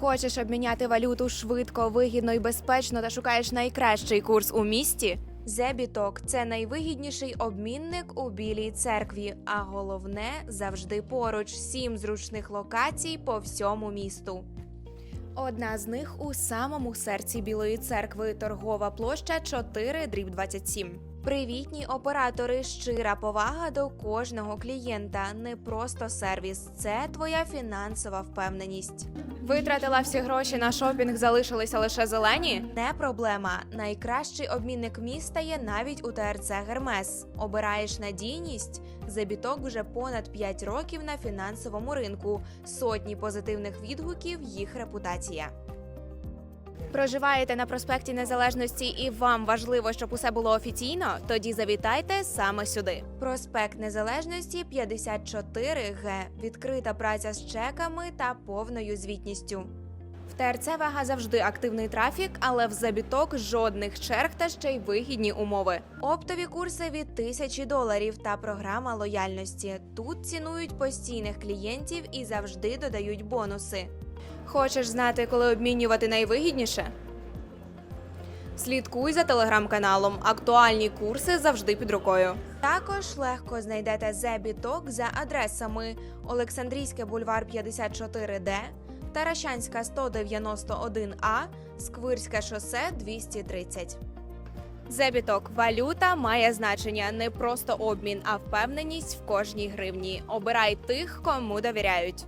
Хочеш обміняти валюту швидко, вигідно і безпечно та шукаєш найкращий курс у місті? Зебіток це найвигідніший обмінник у білій церкві, а головне завжди поруч сім зручних локацій по всьому місту. Одна з них у самому серці Білої церкви, торгова площа 4 дріб 27. Привітні оператори, щира повага до кожного клієнта, не просто сервіс, це твоя фінансова впевненість. Витратила всі гроші на шопінг, залишилися лише зелені? Не проблема. Найкращий обмінник міста є навіть у ТРЦ Гермес. Обираєш надійність. Забіток вже понад 5 років на фінансовому ринку. Сотні позитивних відгуків, їх репутація. Проживаєте на проспекті Незалежності і вам важливо, щоб усе було офіційно? Тоді завітайте саме сюди. Проспект Незалежності 54Г. Відкрита праця з чеками та повною звітністю. В ТРЦ Вега завжди активний трафік, але в забіток жодних черг та ще й вигідні умови. Оптові курси від тисячі доларів та програма лояльності. Тут цінують постійних клієнтів і завжди додають бонуси. Хочеш знати, коли обмінювати найвигідніше? Слідкуй за телеграм-каналом. Актуальні курси завжди під рукою. Також легко знайдете Зебіток за адресами Олександрійське бульвар 54Д, Таращанська 191А, Сквирське шосе 230. Зебіток валюта має значення не просто обмін, а впевненість в кожній гривні. Обирай тих, кому довіряють.